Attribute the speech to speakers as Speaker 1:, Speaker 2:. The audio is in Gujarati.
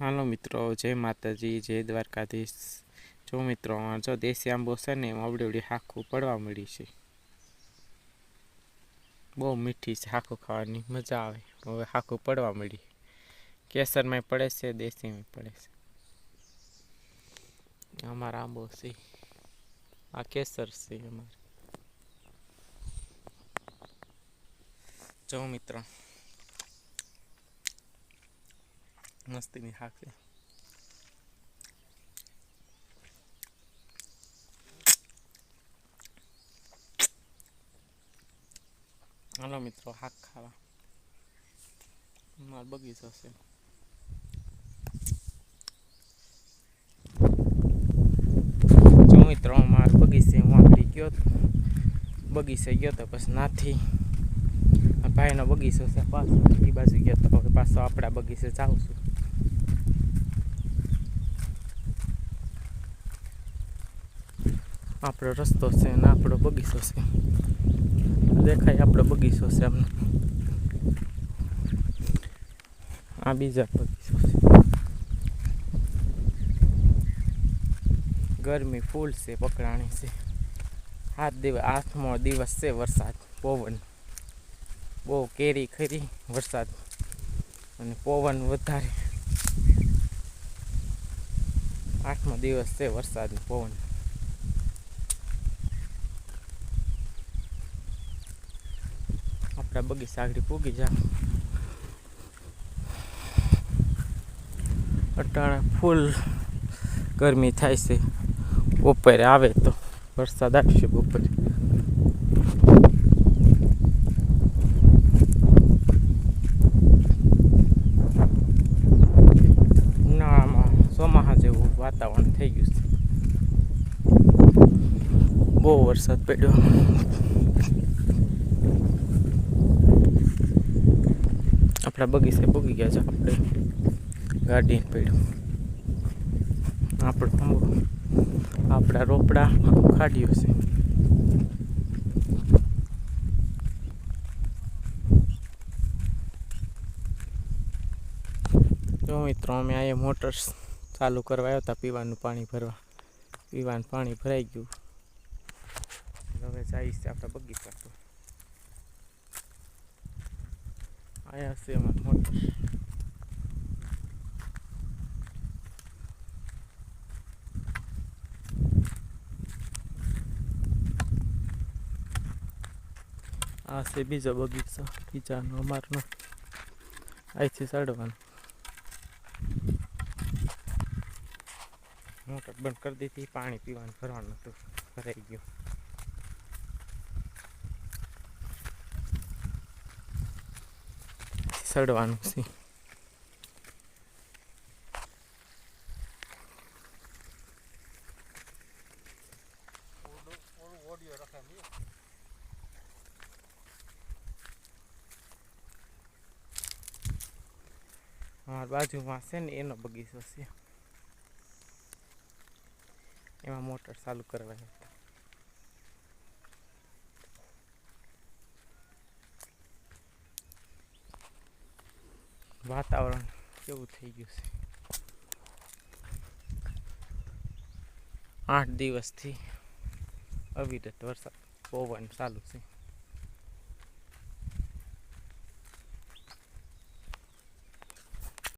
Speaker 1: હાલો મિત્રો, જય માતાજી, જય દ્વારકાધીશ. જો મિત્રો, જો દેશી આંબો છે ને, એમાં અવડી અવડી હાખું પડવા મળી છે. બહુ મીઠી છે, હાખું ખાવાની મજા આવે. હવે હાખું પડવા મળી કેસરમાં પડે છે દેશીમાં પડે છે. અમારા આંબો છે. આ કેસર છે અમારે. જો મિત્રો મસ્તીની શાક છે હાલો મિત્રો શાક ખાવા મારો બગીચો છે જો મિત્રો મારો બગીચે હું આગળ ગયો તો બગીચે ગયો તો પછી નાથી ભાઈનો બગીચો છે પાછો એ બાજુ ગયો તો હવે પાછો આપણા બગીચે જાઉં છું આપણો રસ્તો છે અને આપણો બગીચો છે. દેખાય આપણો બગીચો છે અમને. આ બીજા બગીચો છે. ગરમી ફૂલ છે, પકડાણી છે. હાથ દિવસ, આઠમો દિવસ છે વરસાદ, પવન. બહુ કેરી ખરી વરસાદ. અને પવન વધારે. આઠમો દિવસ છે વરસાદ પવન. આપણા બગીચા આગળ પૂગી જા અટાણે ફૂલ ગરમી થાય છે બપોરે આવે તો વરસાદ આવશે બપોરે ઉનાળામાં ચોમાસા જેવું વાતાવરણ થઈ ગયું છે બહુ વરસાદ પડ્યો આપણા બગીચે પૂગી ગયા છે આપણે. ગાડી પડ્યું. આપણે આપણા રોપડા કાઢ્યો છે જો મિત્રો, અમે અહીંયા મોટર ચાલુ કરવા આવ્યા હતા પીવાનું પાણી ભરવા. પીવાનું પાણી ભરાઈ ગયું. હવે જઈશ આપણા બગીચા આયા છે અમારું મોટર આ છે બીજો બગીચો, બીજાનો અમારનો. અહીંથી ચડવાનો મોટર બંધ કરી દીધી, પાણી પીવાનું, ભરવાનું હતું. ભરાઈ ગયું. સડવાનું છે બાજુમાં છે ને એનો બગીચો છે. એમાં મોટર ચાલુ કરવાની. વાતાવરણ કેવું થઈ ગયું છે? આઠ દિવસથી અવિરત વરસાદ પવન ચાલુ છે.